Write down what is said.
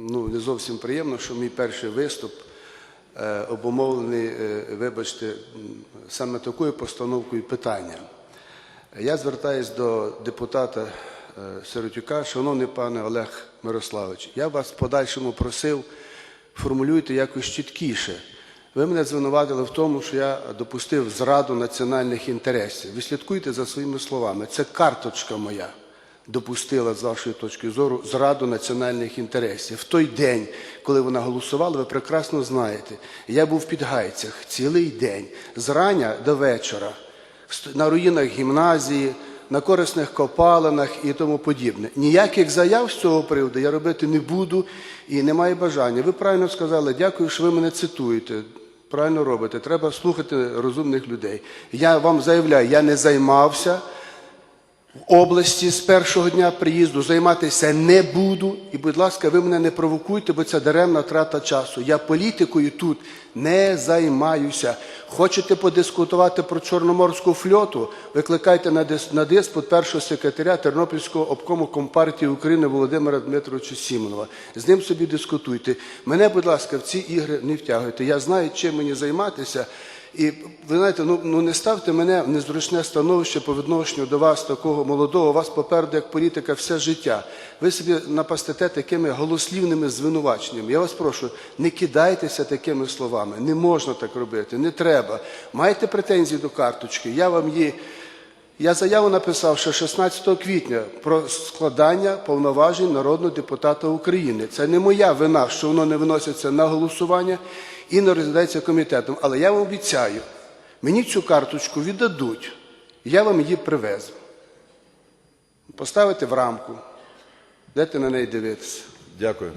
Ну, не зовсім приємно, що мій перший виступ е, обумовлений, е, вибачте, саме такою постановкою питання. Я звертаюсь до депутата е, Сиротюка, шановний пане Олег Мирославович, я вас в подальшому просив, формулюйте якось чіткіше. Ви мене звинуватили в тому, що я допустив зраду національних інтересів. Ви слідкуйте за своїми словами. Це карточка моя допустила, з вашої точки зору, зраду національних інтересів. В той день, коли вона голосувала, ви прекрасно знаєте, я був в Підгайцях цілий день, з рання до вечора, на руїнах гімназії, на корисних копалинах і тому подібне. Ніяких заяв з цього приводу я робити не буду і не маю бажання. Ви правильно сказали, дякую, що ви мене цитуєте. Правильно робите, треба слухати розумних людей. Я вам заявляю, я не займався в області з першого дня приїзду займатися не буду. І, будь ласка, ви мене не провокуйте, бо це даремна трата часу. Я політикою тут не займаюся. Хочете подискутувати про Чорноморську флоту? Викликайте на, дис, на диспут першого секретаря Тернопільського обкому Компартії України Володимира Дмитровича Сімонова. З ним собі дискутуйте. Мене, будь ласка, в ці ігри не втягуйте. Я знаю, чим мені займатися. І ви знаєте, ну, ну не ставте мене в незручне становище по відношенню до вас, такого молодого, вас попереду як політика все життя. Ви собі напастете такими голослівними звинуваченнями. Я вас прошу, не кидайтеся такими словами. Не можна так робити, не треба. Маєте претензії до карточки, я вам її. Я заяву написав ще 16 квітня про складання повноважень народного депутата України. Це не моя вина, що воно не виноситься на голосування і не розглядається комітетом. Але я вам обіцяю, мені цю карточку віддадуть, я вам її привезу. Поставите в рамку, дайте на неї дивитися. Дякую.